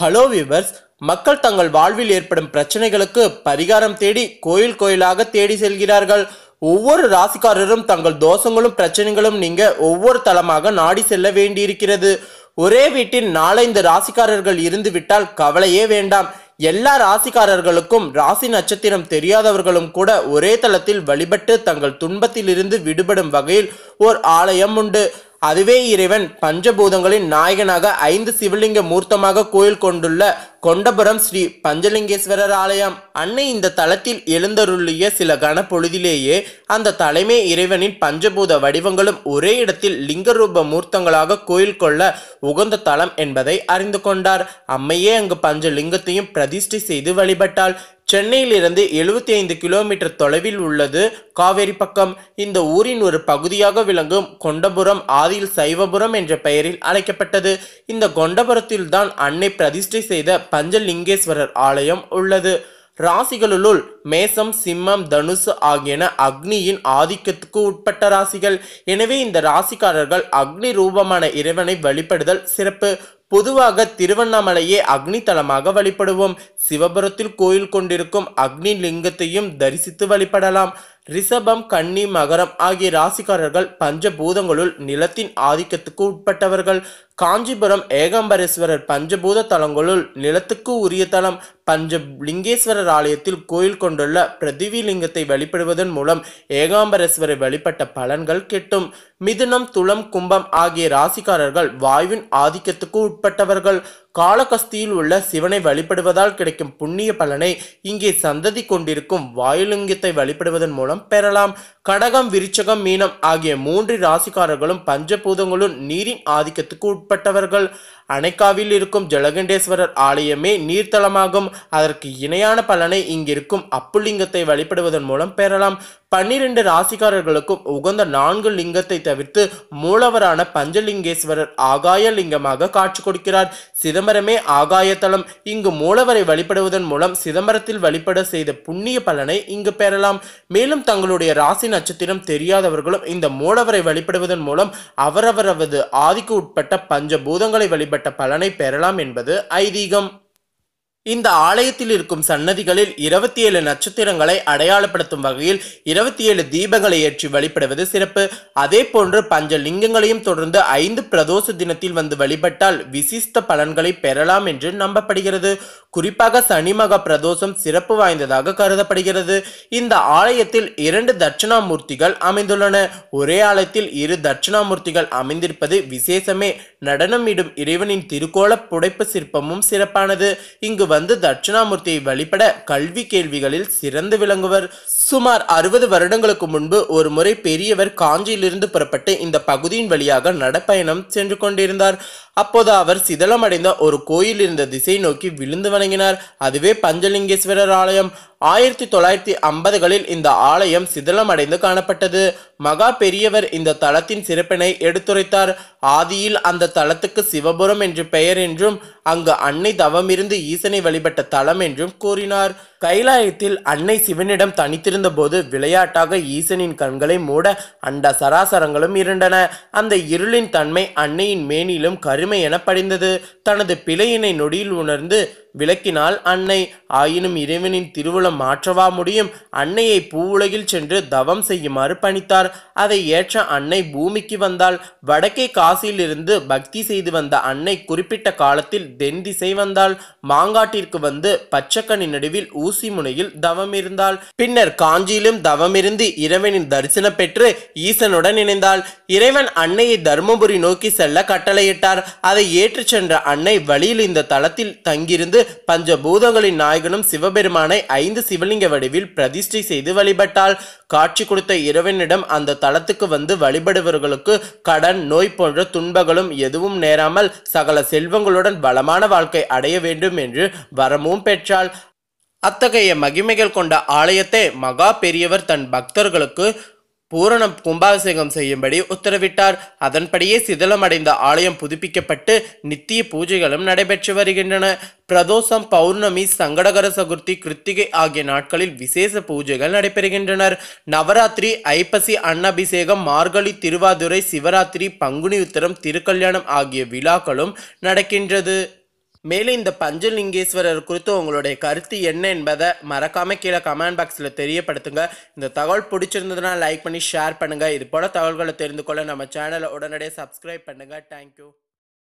Hello viewers மக்கள் தங்கள் வாழ்வில் ஏற்படும் பிரச்சனைகளுக்கு பரிகாரம் தேடி கோயில் கோயிலாக தேடி செல்கிறார்கள். ஒவ்வொரு ராசிக்காரரும் தங்கள் தோஷங்களும் பிரச்சனைகளும் நீங்க ஒவ்வொரு தளமாக நாடி செல்ல வேண்டியிருக்கிறது. ஒரே வீட்டில் நாலைந்து ராசிக்காரர்கள் இருந்து விட்டால் கவலையே வேண்டாம். எல்லா ராசிக்காரர்களுக்கும் ராசி நட்சத்திரம் தெரியாதவர்களும் கூட ஒரே தளத்தில் வழிபட்டு தங்கள் துன்பத்திலிருந்து விடுபடும் வகையில் ஓர் ஆலயம் உண்டு. அதுவே இறைவன் பஞ்சபூதங்களின் நாயகனாக ஐந்து சிவலிங்க மூர்த்தமாக கோயில் கொண்டுள்ள கொண்டபுரம் ஸ்ரீ பஞ்சலிங்கேஸ்வரர் ஆலயம். அன்னை இந்த தலத்தில் எழுந்தருளிய சில கணப்பொழுதிலேயே அந்த தலைமை இறைவனின் பஞ்சபூத வடிவங்களும் ஒரே இடத்தில் லிங்கரூப மூர்த்தங்களாக கோயில் கொள்ள உகந்த தலம் என்பதை அறிந்து கொண்டார். அம்மையே அங்கு பஞ்சலிங்கத்தையும் பிரதிஷ்டை செய்து வழிபட்டாள். சென்னையிலிருந்து எழுபத்தி ஐந்து கிலோமீட்டர் தொலைவில் உள்ளது. காவேரி பக்கம். இந்த ஊரின் ஒரு பகுதியாக விளங்கும் கொண்டபுரம் ஆதியில் சைவபுரம் என்ற பெயரில் அழைக்கப்பட்டது. இந்த கொண்டபுரத்தில் தான் அன்னை பிரதிஷ்டை செய்த பஞ்சலிங்கேஸ்வரர் ஆலயம் உள்ளது. ராசிகளுள் மேசம் சிம்மம் தனுசு ஆகியன அக்னியின் ஆதிக்கத்துக்கு உட்பட்ட ராசிகள். எனவே இந்த ராசிக்காரர்கள் அக்னி ரூபமான இறைவனை வழிபடுதல் சிறப்பு. பொதுவாக திருவண்ணாமலையே அக்னி தலமாக வழிபடுவோம். சிவபுரத்தில் கோயில் கொண்டிருக்கும் அக்னி லிங்கத்தையும் தரிசித்து வழிபடலாம். ரிஷபம் கன்னி மகரம் ஆகிய ராசிக்காரர்கள் பஞ்சபூதங்களுள் நிலத்தின் ஆதிக்கத்துக்கு உட்பட்டவர்கள். காஞ்சிபுரம் ஏகாம்பரேஸ்வரர் பஞ்சபூத தலங்களுள் நிலத்துக்கு உரிய தலம் பஞ்ச லிங்கேஸ்வரர் ஆலயத்தில் கோயில் கொண்டுள்ள பிரதிவி லிங்கத்தை வழிபடுவதன் மூலம் ஏகாம்பரேஸ்வரை வழிபட்ட பலன்கள் கிட்டும். மிதுனம் துளம் கும்பம் ஆகிய ராசிக்காரர்கள் வாயுவின் ஆதிக்கத்துக்கு உட்பட்டவர்கள். காலகஸ்தியில் உள்ள சிவனை வழிபடுவதால் கிடைக்கும் புண்ணிய பலனை இங்கே சந்ததி கொண்டிருக்கும் வாயுலிங்கத்தை வழிபடுவதன் மூலம் பெறலாம். கடகம் விருச்சகம் மீனம் ஆகிய மூன்று ராசிக்காரர்களும் பஞ்சபூதங்களும் நீரின் ஆதிக்கத்துக்கு உட்பட்டவர்கள். அணைக்காவில் இருக்கும் ஜலகண்டேஸ்வரர் ஆலயமே நீர்த்தலமாகும் அதற்கு இணையான பலனை இங்கிருக்கும் அப்புலிங்கத்தை வழிபடுவதன் மூலம் பெறலாம். பன்னிரண்டு ராசிக்காரர்களுக்கும் உகந்த நான்கு லிங்கத்தை தவிர்த்து மூலவரான பஞ்சலிங்கேஸ்வரர் ஆகாய லிங்கமாக காட்சி கொடுக்கிறார். சிதம்பரமே ஆகாயத்தலம் இங்கு மூலவரை வழிபடுவதன் மூலம் சிதம்பரத்தில் வழிபட செய்த புண்ணிய பலனை இங்கு பெறலாம். மேலும் தங்களுடைய ராசி நட்சத்திரம் தெரியாதவர்களும் இந்த மூலவரை வழிபடுவதன் மூலம் அவரவரது ஆதிக்கு உட்பட்ட பஞ்சபூதங்களை ஏற்பட்ட பலனை பெறலாம் என்பது ஐதீகம். இந்த ஆலயத்தில் இருக்கும் சன்னதிகளில் இருபத்தி ஏழு நட்சத்திரங்களை அடையாளப்படுத்தும் வகையில் இருபத்தி ஏழு தீபங்களை ஏற்றி வழிபடுவது சிறப்பு. அதே போன்று பஞ்ச லிங்கங்களையும் தொடர்ந்து ஐந்து பிரதோஷ தினத்தில் வந்து வழிபட்டால் விசிஷ்ட பலன்களை பெறலாம் என்று நம்பப்படுகிறது. குறிப்பாக சனி மக பிரதோஷம் சிறப்பு வாய்ந்ததாக கருதப்படுகிறது. இந்த ஆலயத்தில் இரண்டு தட்சிணாமூர்த்திகள் அமைந்துள்ளன. ஒரே ஆலயத்தில் இரு தட்சிணாமூர்த்திகள் அமைந்திருப்பது விசேஷமே. நடனமிடும் இறைவனின் திருக்கோல புடைப்பு சிற்பமும் சிறப்பானது. இங்கு வந்து தட்சிணாமூர்த்தியை வழிபட கல்வி கேள்விகளில் சிறந்து விளங்குவர். சுமார் அறுபது வருடங்களுக்கு முன்பு ஒரு முறை பெரியவர் காஞ்சியிலிருந்து புறப்பட்டு இந்த பகுதியின் வழியாக நடப்பயணம் சென்று கொண்டிருந்தார். அப்போது அவர் சிதலமடைந்த ஒரு கோயில் இருந்த திசை நோக்கி விழுந்து வணங்கினார். அதுவே பஞ்சலிங்கேஸ்வரர் ஆலயம். ஆயிரத்தி தொள்ளாயிரத்தி ஐம்பதுகளில் இந்த ஆலயம் சிதலமடைந்து காணப்பட்டது. மகா பெரியவர் இந்த தலத்தின் சிறப்பினை எடுத்துரைத்தார். ஆதியில் அந்த தலத்துக்கு சிவபுரம் என்று பெயர் என்றும் அங்கு அன்னை தவமிருந்து ஈசனை வழிபட்ட தலம் என்றும் கூறினார். கைலாயத்தில் அன்னை சிவனிடம் தனித்திருந்த போது விளையாட்டாக ஈசனின் கண்களை மூட அண்ட சராசரங்களும் இருண்டன. அந்த இருளின் தன்மை அன்னையின் மேனிலும் கருமை என படிந்தது தனது பிழையினை நொடியில் உணர்ந்து விளக்கினால் அன்னை ஆயினும் இறைவனின் திருவுளம் மாற்றவா முடியும்? அன்னையை பூவுலகில் சென்று தவம் செய்யுமாறு பணித்தார். அதை ஏற்ற அன்னை பூமிக்கு வந்தால் வடக்கே காசியிலிருந்து பக்தி செய்து வந்த அன்னை குறிப்பிட்ட காலத்தில் தென் திசை வந்தால் மாங்காட்டிற்கு வந்து பச்சக்கனி நடுவில் ஊசி முனையில் தவம் இருந்தாள். பின்னர் காஞ்சியிலும் தவமிருந்து இறைவனின் தரிசனம் பெற்று ஈசனுடன் இணைந்தாள். இறைவன் அன்னையை தருமபுரி நோக்கி செல்ல கட்டளையிட்டார். அதை ஏற்றுச் சென்ற அன்னை வழியில் இந்த தளத்தில் தங்கியிருந்து பஞ்சபூதங்களின் நாயகனும் சிவபெருமானை ஐந்து சிவலிங்க வடிவில் பிரதிஷ்டை செய்து வழிபட்டால் காட்சி கொடுத்த இறைவனிடம் அந்த தளத்துக்கு வந்து வழிபடுபவர்களுக்கு கடன் நோய் போன்ற துன்பங்களும் எதுவும் நேராமல் சகல செல்வங்களுடன் வளமான வாழ்க்கை அடைய வேண்டும் என்று வரமும் பெற்றாள். அத்தகைய மகிமைகள் கொண்ட ஆலயத்தை மகா பெரியவர் தன் பக்தர்களுக்கு பூரண கும்பாபிஷேகம் செய்யும்படி உத்தரவிட்டார். அதன்படியே சிதிலமடைந்த ஆலயம் புதுப்பிக்கப்பட்டு நித்திய பூஜைகளும் நடைபெற்று வருகின்றன. பிரதோஷம் பௌர்ணமி சங்கடகர சதுர்த்தி கிருத்திகை ஆகிய நாட்களில் விசேஷ பூஜைகள் நடைபெறுகின்றனர். நவராத்திரி ஐப்பசி அன்னபிஷேகம் மார்கழி திருவாதுரை சிவராத்திரி பங்குனி உத்தரம் திருக்கல்யாணம் ஆகிய விழாக்களும் நடக்கின்றது. மேலும் இந்த பஞ்சலிங்கேஸ்வரர் குறித்து உங்களுடைய கருத்து என்ன என்பதை மறக்காமல் கீழே கமெண்ட் பாக்ஸில் தெரியப்படுத்துங்க. இந்த தகவல் பிடிச்சிருந்ததுன்னா லைக் பண்ணி ஷேர் பண்ணுங்கள் இது போல் தகவல்களை தெரிந்து கொள்ள நம்ம சேனலை உடனடியாக சப்ஸ்கிரைப் பண்ணுங்கள் தேங்க்யூ